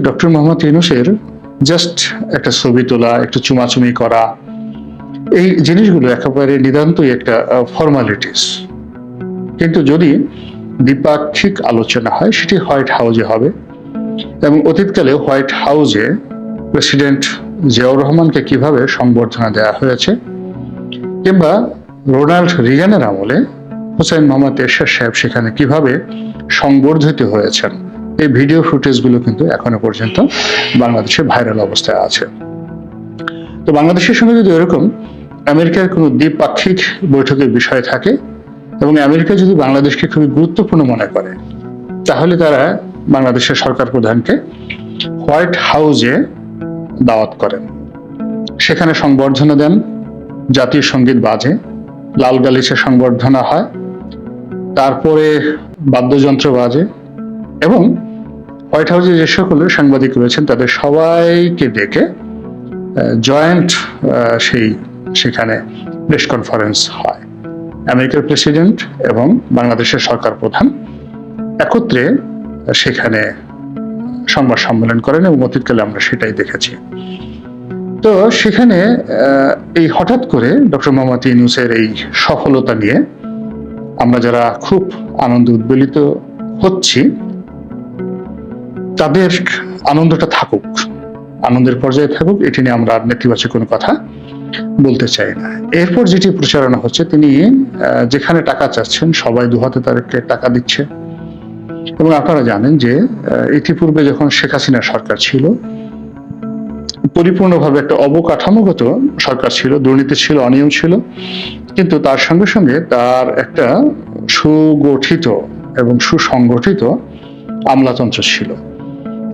Doctor Mohammad ইউনুসের just একটা ছবি তোলা, একটু চুমাচুমি করা, এই জিনিসগুলো একেবারে নিতান্তই একটা ফর্মালিটিস কিন্তু যদি দ্বিপাক্ষিক আলোচনা হয়, সেটি হোয়াইট হাউজে হবে এবং অতীতকালে হোয়াইট হাউজে প্রেসিডেন্ট জিয়াউর রহমানকে কীভাবে সংবর্ধনা দেওয়া হয়েছে কিংবা রোনাল্ড রিগানের আমলে হোসেন মোহাম্মদ এরশাদ সাহেব সেখানে কীভাবে সংবর্ধিত হয়েছেন এই ভিডিও ফুটেজগুলো কিন্তু এখনও পর্যন্ত বাংলাদেশে ভাইরাল অবস্থায় আছে। তো বাংলাদেশের সঙ্গে যদি এরকম, আমেরিকার কোনো দ্বিপাক্ষিক বৈঠকের বিষয় থাকে এবং আমেরিকা যদি বাংলাদেশকে খুবই গুরুত্বপূর্ণ মনে করে, তাহলে তারা বাংলাদেশের সরকার প্রধানকে হোয়াইট হাউজে দাওয়াত করেন। সেখানে সংবর্ধনা দেন, জাতীয় সংগীত বাজে, লাল গালিচে সংবর্ধনা হয়, তারপরে বাদ্যযন্ত্র বাজে এবং হোয়াইট হাউসে যে সকল সাংবাদিক রয়েছেন, তাদের সবাইকে ডেকে জয়েন্ট সেই সেখানে প্রেস কনফারেন্স হয়। আমেরিকার প্রেসিডেন্ট এবং বাংলাদেশের সরকার প্রধান একত্রে সেখানে সংবাদ সম্মেলন করেন এবং অতীতকালে আমরা সেটাই দেখেছি। তো সেখানে এই হঠাৎ করে ডক্টর মোহাম্মদ ইউনুসের এই সফলতা নিয়ে আমরা যারা খুব আনন্দ উদ্বেলিত হচ্ছি তাদের আনন্দটা থাকুক, আনন্দের পর্যায়ে থাকুক, এটি নিয়ে আমরা আর নেতিবাচক কোনো কথা বলতে চাই না। এরপর যেটি প্রচারণা হচ্ছে, তিনি যেখানে টাকা চাচ্ছেন, সবাই দুহাতে তাদেরকে টাকা দিচ্ছে। এবং আপনারা জানেন যে ইতিপূর্বে যখন শেখ হাসিনা সরকার ছিল, পরিপূর্ণভাবে একটা অবকাঠামোগত সরকার ছিল, দুর্নীতি ছিল, অনিয়ম ছিল, কিন্তু তার সঙ্গে সঙ্গে তার একটা সুগঠিত এবং সুসংগঠিত আমলাতন্ত্র ছিল।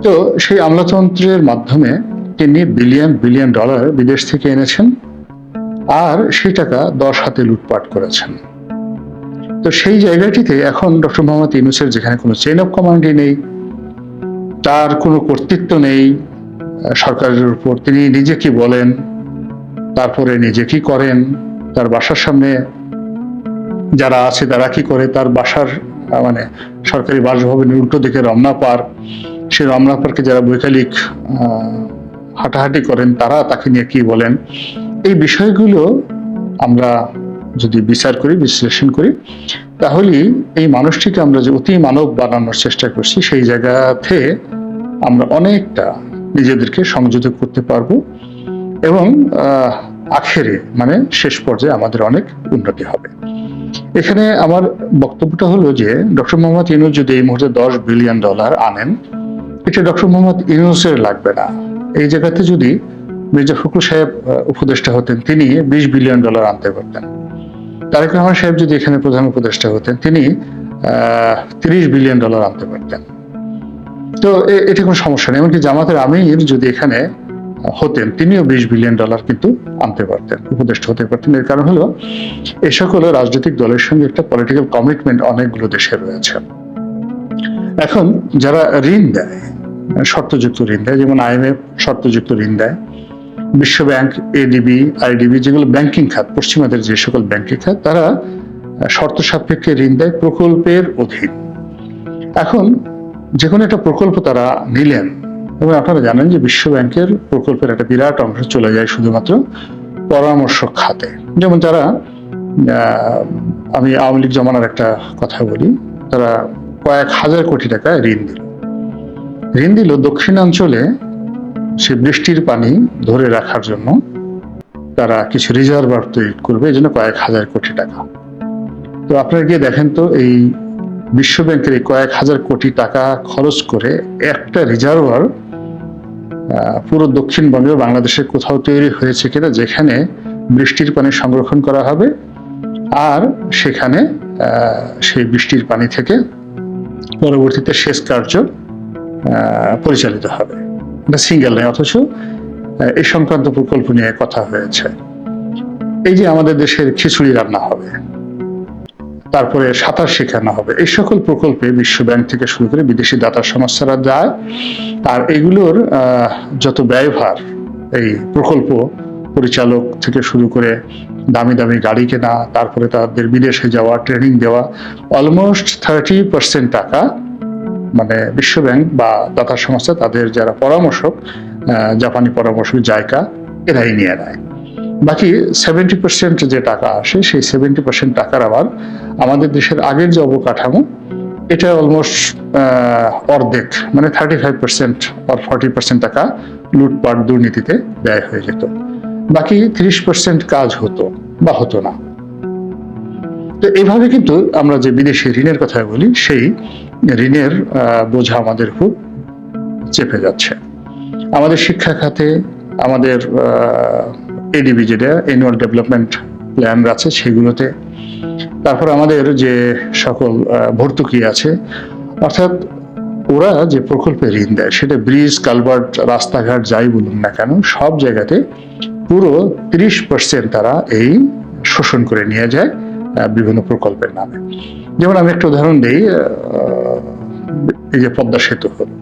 তো সেই আমলাতন্ত্রের মাধ্যমে তিনি বিলিয়ন বিলিয়ন ডলার বিদেশ থেকে এনেছেন আর সেই টাকা দশ হাতে লুটপাট করেছেন। তো সেই জায়গাটিতে এখন ডক্টর মোহাম্মদ ইউনুসের যেখানে কোনো চেইন অফ কমান্ডই নেই, তার কোনো কর্তৃত্ব নেই, সরকারের উপর তিনি নিজে কি বলেন, তারপরে নিজে কি করেন, তার বাসার সামনে যারা আছে তারা কি করে, তার বাসার মানে সরকারি বাসভবনের উল্টো দিকে রমনা পার সেই রমনা পার্কে যারা বৈকালিক হাঁটাহাঁটি করেন, তারা তাকে নিয়ে কি বলেন? এই বিষয়গুলো আমরা যদি বিচার করি, বিশ্লেষণ করি, তাহলে এই মানুষটিকে আমরা যে অতি মানব বানানোর চেষ্টা করছি, সেই জায়গাতে আমরা অনেকটা নিজেদেরকে সংযত করতে পারব এবং আখেরে মানে শেষ পর্যায়ে আমাদের অনেক উন্নতি হবে। এখানে আমার বক্তব্যটা হলো যে, ডক্টর মোহাম্মদ ইউনুস যদি এই মুহূর্তে দশ বিলিয়ন ডলার আনেন এটা ডক্টর মোহাম্মদ ইউনুসের লাগবে না। এই জায়গাতে যদি মির্জা ফখরুল সাহেব উপদেষ্টা হতেন, তিনি বিশ বিলিয়ন ডলার আনতে পারতেন। তারেক রহমান সাহেব যদি এখানে প্রধান উপদেষ্টা হতেন, তিনি তিরিশ বিলিয়ন ডলার আনতে পারতেন। তো এটি কোনো সমস্যা নেই। এমনকি জামাতের আমির যদি এখানে হতেন, তিনিও বিশ বিলিয়ন ডলার কিন্তু আনতে পারতেন, উপদেষ্টা হতে পারতেন। এর কারণ হলো, এ সকল রাজনৈতিক দলের সঙ্গে একটা পলিটিক্যাল কমিটমেন্ট অনেকগুলো দেশে রয়েছে। এখন যারা ঋণ দেয় শর্তযুক্ত ঋণ দেয়, যেমন আইএমএফ শর্তযুক্ত ঋণ দেয়। বিশ্ব ব্যাংক এডিবি আইডিবি যেগুলো ব্যাংকিং খাত, পশ্চিমাদের যে সকল ব্যাংকিং খাত, তারা শর্ত সাপেক্ষে ঋণ দেয় প্রকল্পের অধীন। এখন যে কোনো একটা প্রকল্প তারা নিলেন, এবং আপনারা জানেন যে বিশ্ব ব্যাংকের প্রকল্পের একটা বিরাট অংশ চলে যায় শুধুমাত্র পরামর্শ খাতে। যেমন যারা আমি আওয়ামী লীগ জমানার একটা কথা বলি, তারা কয়েক হাজার কোটি টাকা ঋণ দিল। ঋণ দিল দক্ষিণাঞ্চলে সে বৃষ্টির পানি ধরে রাখার জন্য। তারা কিছু রিজার্ভার তৈরি করবে, এই জন্য কয়েক হাজার কোটি টাকা। তো আপনারা গিয়ে দেখেন তো, এই বিশ্ব ব্যাংকের এই কয়েক হাজার কোটি টাকা খরচ করে একটা রিজার্ভার পুরো দক্ষিণবঙ্গে বাংলাদেশের কোথাও তৈরি হয়েছে কিনা, যেখানে বৃষ্টির পানি সংরক্ষণ করা হবে, আর সেখানে সেই বৃষ্টির পানি থেকে পরবর্তীতে সেচ কার্য পরিচালিত হবে। এটা সিঙ্গেল নেই অথচ এই সংক্রান্ত প্রকল্প নিয়ে কথা হয়েছে। এই যে আমাদের দেশের খিচুড়ি রান্না হবে, তারপরে সাঁতার শেখানো হবে, এই সকল প্রকল্পে বিশ্ব ব্যাংক থেকে শুরু করে বিদেশি দাতার সংস্থারা যায়। আর এগুলোর যত ব্যয়ভার এই প্রকল্প পরিচালক থেকে শুরু করে দামি দামি গাড়ি কেনা, তারপরে তাদের বিদেশে যাওয়া ট্রেনিং দেওয়া অলমোস্ট থার্টি পার্সেন্ট টাকা মানে বিশ্বব্যাংক বা দাতা সংস্থা তাদের যারা পরামর্শক জাপানি পরামর্শক জায়গা, এরাই নিয়ে নেয়। বাকি সেভেন্টি পার্সেন্ট যে টাকা আসে, সেই সেভেন্টি পার্সেন্ট টাকার আবার আমাদের দেশের আগের যে অবকাঠামো, এটা অলমোস্ট অর্ধেক মানে থার্টি ফাইভ পার্সেন্ট আর ফর্টি পার্সেন্ট টাকা লুটপাট দুর্নীতিতে ব্যয় হয়ে যেত। বাকি ত্রিশ পার্সেন্ট কাজ হতো বা হতো না। তো এইভাবে কিন্তু আমরা যে বিদেশি ঋণের কথা বলি, সেই ঋণের বোঝা আমাদের খুব চেপে যাচ্ছে। আমাদের শিক্ষা খাতে, আমাদের এডিবি যেটা অ্যানুয়াল ডেভেলপমেন্ট প্ল্যান আছে সেগুলোতে। তারপর আমাদের যে সকল ভর্তুকি আছে, অর্থাৎ ওরা যে প্রকল্পে ঋণ দেয়, সেটা ব্রিজ কালভার্ট রাস্তাঘাট যাই বলুন না কেন, সব জায়গাতে পুরো তিরিশ পার্সেন্ট তারা এই শোষণ করে নিয়ে যায়। বিভিন্ন প্রকল্পের নামে। যেমন আমি একটা উদাহরণ দিই এই যে পদ্মা সেতু হলো।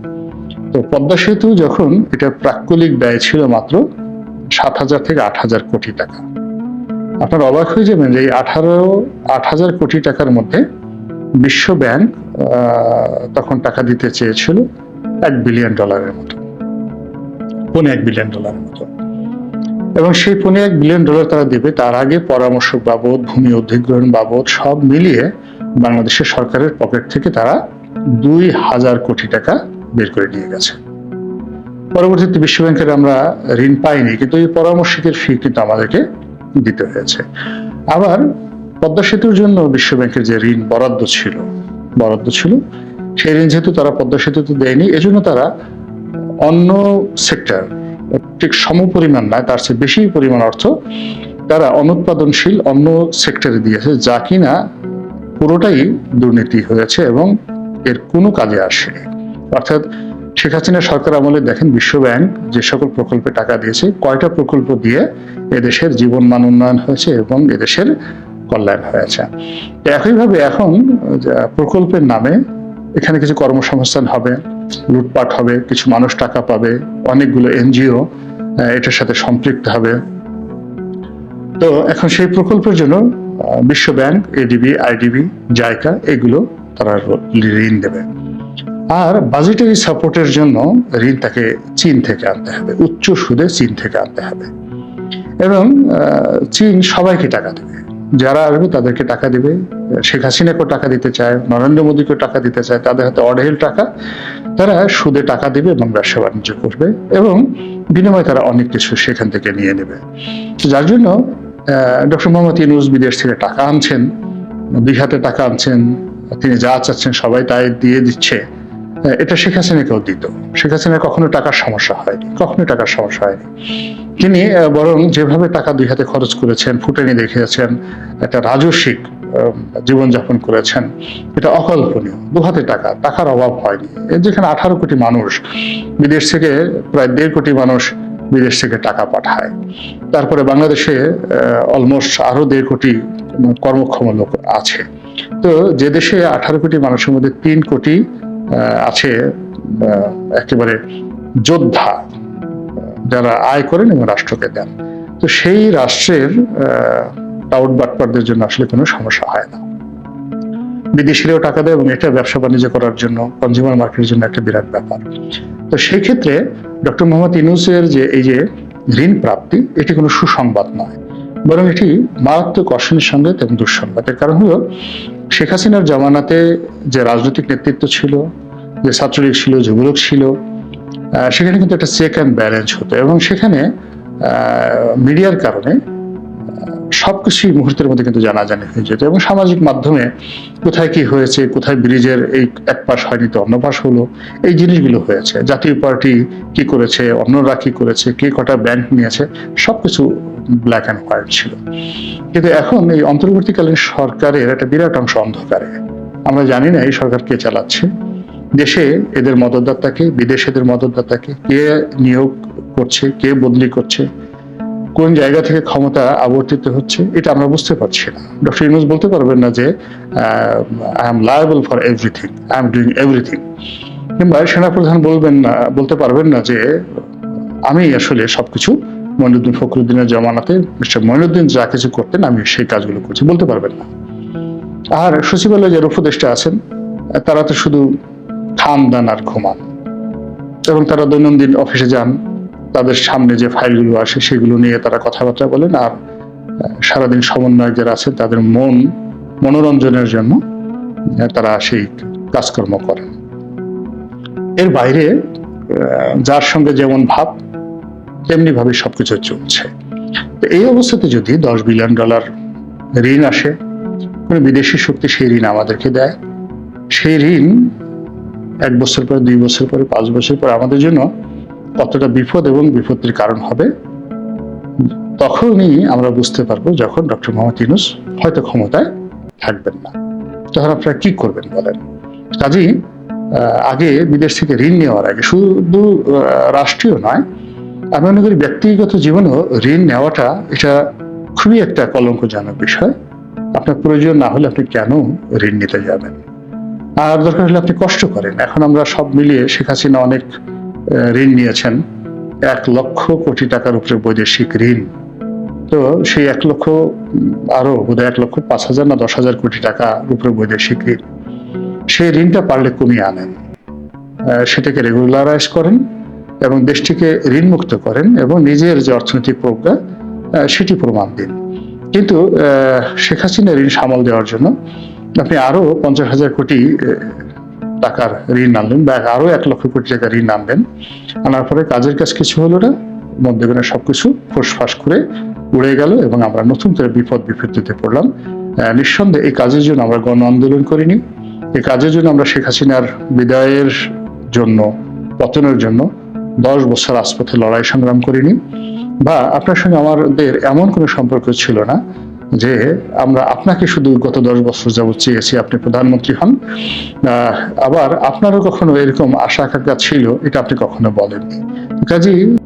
তো পদ্মা সেতু যখন এটা প্রাক্কলিক ব্যয় ছিল মাত্র সাত হাজার থেকে আট হাজার কোটি টাকা। আপনার অবাক হয়ে যাবেন যে এই আঠারো, আট হাজার কোটি টাকার মধ্যে বিশ্ব ব্যাংক তখন টাকা দিতে চেয়েছিল এক বিলিয়ন ডলারের মতো। পৌনে এক বিলিয়ন ডলারের মতো। এবং সেই পৌনে এক বিলিয়ন ডলার তারা দেবে, তার আগে পরামর্শ বাবদ, ভূমি অধিগ্রহণ বাবদ সব মিলিয়ে বাংলাদেশের সরকারের পকেট থেকে তারা দুই হাজার কোটি টাকা বের করে নিয়ে গেছে। পরবর্তীতে বিশ্বব্যাংকের আমরা ঋণ পাইনি, কিন্তু এই পরামর্শকের ফি কিন্তু আমাদেরকে দিতে হয়েছে। আবার পদ্মা সেতুর জন্য বিশ্বব্যাংকের যে ঋণ বরাদ্দ ছিল বরাদ্দ ছিল, সেই ঋণ যেহেতু তারা পদ্মা সেতুতে দেয়নি, এজন্য তারা অন্য সেক্টর ঠিক সম পরিমাণ নয় তার চেয়ে বেশি পরিমাণ অর্থ তারা অনুৎপাদনশীল অন্য সেক্টরে দিয়েছে, যা কিনা পুরোটাই দুর্নীতি হয়েছে এবং এর কোনো কাজে আসেনি অর্থাৎ শেখ হাসিনা সরকার আমলে দেখেন বিশ্ব ব্যাংক যে সকল প্রকল্পে টাকা দিয়েছে, কয়টা প্রকল্প দিয়ে এদেশের জীবন মান উন্নয়ন হয়েছে এবং এদেশের কল্যাণ হয়েছে। একইভাবে এখন প্রকল্পের নামে এখানে কিছু কর্মসংস্থান হবে লুটপাট হবে, কিছু মানুষ টাকা পাবে, অনেকগুলো এনজিও এটার সাথে সম্পৃক্ত হবে। তো এখন সেই প্রকল্পের জন্য বিশ্ব ব্যাংক এডিবি আইডিবি জাইকা, এগুলো তারা ঋণ দেবে। আর বাজেটারি সাপোর্টের জন্য ঋণ তাকে চীন থেকে আনতে হবে, উচ্চ সুদে চীন থেকে আনতে হবে। এবং চীন সবাইকে টাকা দেবে। যারা আসবে তাদেরকে টাকা দিবে। শেখ হাসিনাকেও টাকা দিতে চায়, নরেন্দ্র মোদীকেও টাকা দিতে চায়, তাদের হাতে অঢেল টাকা। তারা সুদে টাকা দিবে এবং ব্যবসা বাণিজ্য করবে এবং বিনিময়ে তারা অনেক কিছু সেখান থেকে নিয়ে নেবে। যার জন্য ডক্টর মোহাম্মদ ইউনুস বিদেশ থেকে টাকা আনছেন হাতে টাকা আনছেন, তিনি যা চাচ্ছেন সবাই তাই দিয়ে দিচ্ছে। এটা শেখ হাসিনাকেও দিত। শেখ হাসিনা কখনো টাকার সমস্যা হয়নি, কখনো টাকার সমস্যা হয়নি। তিনি বরং যেভাবে টাকা দুই হাতে খরচ করেছেন, ফুটেনি দেখিয়েছেন একটা রাজস্বিক জীবনযাপন করেছেন। এটা অকল্পনীয় দু হাতে টাকা, টাকার অভাব হয়নি। যেখানে আঠারো কোটি মানুষ, বিদেশ থেকে প্রায় দেড় কোটি মানুষ বিদেশ থেকে টাকা পাঠায়। তারপরে বাংলাদেশে অলমোস্ট আরও দেড় কোটি কর্মক্ষম লোক আছে। তো যে দেশে আঠারো কোটি মানুষের মধ্যে তিন কোটি আছে একেবারে যোদ্ধা, যারা আয় করেন এবং রাষ্ট্রকে দেন। তো সেই রাষ্ট্রের টাউট বাটপারদের জন্য আসলে কোনো সমস্যা হয় না। বিদেশিরাও টাকা দেয় এবং এটা ব্যবসা বাণিজ্য করার জন্য কনজিউমার মার্কেটের জন্য একটা বিরাট ব্যাপার। তো সেই ক্ষেত্রে ডক্টর মোহাম্মদ ইনুসের যে, এই যে ঋণ প্রাপ্তি, এটি কোনো সুসংবাদ নয়। বরং এটি মারাত্মক অশনির সংবাদ এবং দুঃসংবাদের কারণ হলো, শেখ হাসিনার জামানাতে যে রাজনৈতিক নেতৃত্ব ছিল, যে ছাত্রলীগ ছিল যুবলীগ ছিল সেখানে কিন্তু একটা চেক অ্যান্ড ব্যালেন্স হতো এবং সেখানে মিডিয়ার কারণে সবকিছুই মুহূর্তের মধ্যে কিন্তু জানাজানি হয়ে যেত এবং সামাজিক মাধ্যমে কোথায় কি হয়েছে, কোথায় ব্রিজের এই এক পাশ হয়নি তো অন্য পাশ হলো, এই জিনিসগুলো হয়েছে। জাতীয় পার্টি কি করেছে, অন্যরা কি করেছে, কে কটা ব্যাংক নিয়েছে, সবকিছু ব্ল্যাক অ্যান্ড হোয়াইট ছিল। কিন্তু এখন এই অন্তর্বর্তীকালীন সরকারের একটা বিরাট অংশ অন্ধকারে। আমরা জানি না এই সরকার কে চালাচ্ছে। দেশে এদের মদতদাতাকে, বিদেশে এদের মদতদাতাকে কে নিয়োগ করছে, কে বদলি করছে কোন জায়গা থেকে ক্ষমতা আবর্তিত হচ্ছে, এটা আমরা বুঝতে পারছি না। ডক্টর ইউনুস বলতে পারবেন না যে I am liable for everything I am doing everything কিংবা সেনাপ্রধান বলবেন না, বলতে পারবেন না যে, আমি আসলে সবকিছু মইনুদ্দিন ফখরুদ্দিনের জমানাতে, মিস্টার মইনুদ্দিন যা কিছু করতেন, আমি সেই কাজগুলো করছি, বলতে পারবেন না। আর সচিবালয়ে যারা উপদেষ্টা আছেন, তারা তো শুধু খান দান আর ঘুমান। এবং তারা দৈনন্দিন অফিসে যান তাদের সামনে যে ফাইলগুলো আসে সেগুলো নিয়ে তারা কথাবার্তা বলেন আর সারাদিন সমন্বয়ক যারা আছেন তাদের মন, মনোরঞ্জনের জন্য তারা সেই কাজকর্ম করেন। এর বাইরে যার সঙ্গে যেমন ভাব তেমনি ভাবে সবকিছু চলছে। এই অবস্থাতে যদি দশ বিলিয়ন ডলার ঋণ আসে, কোনো বিদেশি শক্তি সেই ঋণ আমাদেরকে দেয়। সেই ঋণ এক বছর পরে, দুই বছর পরে, পাঁচ বছর পরে আমাদের জন্য কতটা বিপদ এবং বিপত্তির কারণ হবে, তখনই আমরা বুঝতে পারব যখন ডক্টর মোহাম্মদ ইউনুস হয়তো ক্ষমতায় থাকবেন না। তখন আপনারা কি করবেন বলেন? কাজেই আগে বিদেশ থেকে ঋণ নেওয়ার আগে, শুধু রাষ্ট্রীয় নয়, আমি মনে করি ব্যক্তিগত জীবনেও ঋণ নেওয়াটা এটা খুবই একটা কলঙ্কজনক বিষয়। আপনার প্রয়োজন না হলে আপনি কেন ঋণ নিতে যাবেন? আর দরকার হলে আপনি কষ্ট করেন। এখন আমরা সব মিলিয়ে শেখ হাসিনা অনেক ঋণ নিয়েছেন এক লক্ষ কোটি টাকার উপরে বৈদেশিক ঋণ। তো সেই এক লক্ষ উম, আরও বোধহয় এক লক্ষ পাঁচ হাজার না দশ হাজার কোটি টাকা উপরে বৈদেশিক ঋণ। সেই ঋণটা পারলে কমিয়ে আনেন। সেটাকে রেগুলারাইজ করেন এবং দেশটিকে ঋণ মুক্ত করেন এবং নিজের যে অর্থনৈতিক প্রজ্ঞা সেটি প্রমাণ দিন। কিন্তু শেখ হাসিনা ঋণ সামাল দেওয়ার জন্য আপনি আরও পঞ্চাশ হাজার কোটি টাকার ঋণ আনলেন বা আরও এক লক্ষ কোটি টাকা ঋণ আনলেন। আনার পরে কাজের কাজ কিছু হলো না, মধ্যখানে সবকিছু ফুসফাস করে উড়ে গেল এবং আমরা নতুন করে বিপদ বিপত্তিতে পড়লাম। নিঃসন্দেহে এই কাজের জন্য আমরা গণ আন্দোলন করিনি। এই কাজের জন্য আমরা শেখ হাসিনার বিদায়ের জন্য, পতনের জন্য দশ বছর রাজপথে লড়াই সংগ্রাম করিনি। বা আপনার সঙ্গে আমাদের এমন কোনো সম্পর্ক ছিল না যে আমরা আপনাকে শুধু গত দশ বছর যাবৎ চেয়েছি, আপনি প্রধানমন্ত্রী হন। আবার আপনারও কখনো এরকম আশা আকাঙ্ক্ষা ছিল, এটা আপনি কখনো বলেননি। কাজেই